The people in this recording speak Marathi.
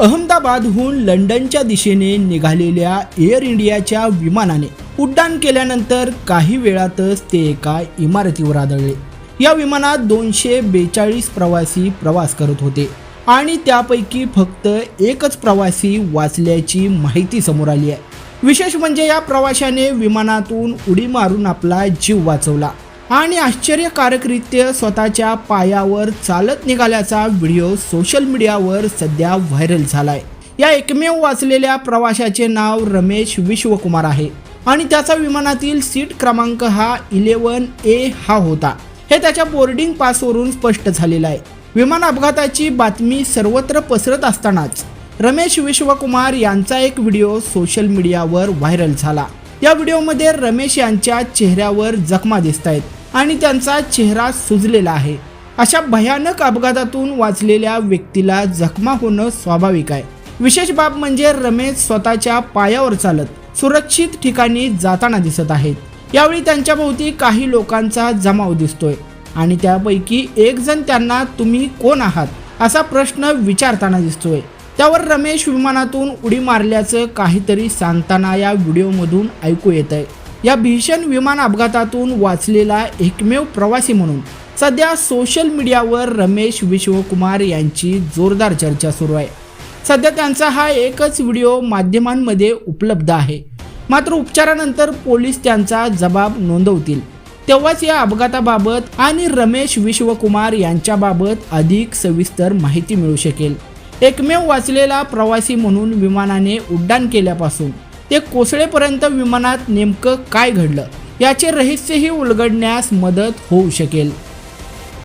अहमदाबादहून लंडनच्या दिशेने निघालेल्या एअर इंडियाच्या विमानाने उड्डाण केल्यानंतर काही वेळातच ते एका इमारतीवर आदळले. या विमानात दोनशे बेचाळीस प्रवासी प्रवास करत होते आणि त्यापैकी फक्त एकच प्रवासी वाचल्याची माहिती समोर आली आहे. विशेष म्हणजे या प्रवाशाने विमानातून उडी मारून आपला जीव वाचवला. आणि आश्चर्यकारकरित्या स्वतःच्या पायावर चालत निघाल्याचा व्हिडिओ सोशल मीडियावर सध्या व्हायरल झालाय. या एकमेव वाचलेल्या प्रवाशाचे नाव रमेश विश्वकुमार आहे आणि त्याचा विमानातील सीट क्रमांक हा इलेवन ए हा होता. हे त्याच्या बोर्डिंग पासवरून स्पष्ट झालेलं आहे. विमान अपघाताची बातमी सर्वत्र पसरत असतानाच रमेश विश्वकुमार यांचा एक व्हिडिओ सोशल मीडियावर व्हायरल झाला. या व्हिडिओमध्ये रमेश यांच्या चेहऱ्यावर जखमा दिसत आहेत आणि त्यांचा चेहरा सुजलेला आहे. अशा भयानक अपघातातून वाचलेल्या व्यक्तीला जखमा होणं स्वाभाविक आहे. विशेष बाब म्हणजे रमेश स्वतःच्या पायावर चालत सुरक्षित ठिकाणी जाताना दिसत आहेत. यावेळी त्यांच्या भोवती काही लोकांचा जमाव दिसतोय आणि त्यापैकी एक जण त्यांना तुम्ही कोण आहात? असा प्रश्न विचारताना दिसतोय. त्यावर रमेश विमानातून उडी मारल्याचं काहीतरी सांगताना या व्हिडिओमधून ऐकू येत आहे या भीषण विमान अपघातातून वाचलेला एकमेव प्रवासी म्हणून सध्या सोशल मीडियावर रमेश विश्वकुमार यांची जोरदार चर्चा सुरू आहे. सध्या त्यांचा हा एकच व्हिडिओ माध्यमांमध्ये उपलब्ध आहे. मात्र उपचारानंतर पोलीस त्यांचा जबाब नोंदवतील. तेव्हाच या अपघाताबाबत आणि रमेश विश्वकुमार यांच्याबाबत अधिक सविस्तर माहिती मिळू शकेल. एकमेव वाचलेला प्रवासी म्हणून विमानाने उड्डाण केल्यापासून ते कोसळेपर्यंत विमानात नेमकं काय घडलं याचे रहस्यही उलगडण्यास मदत होऊ शकेल.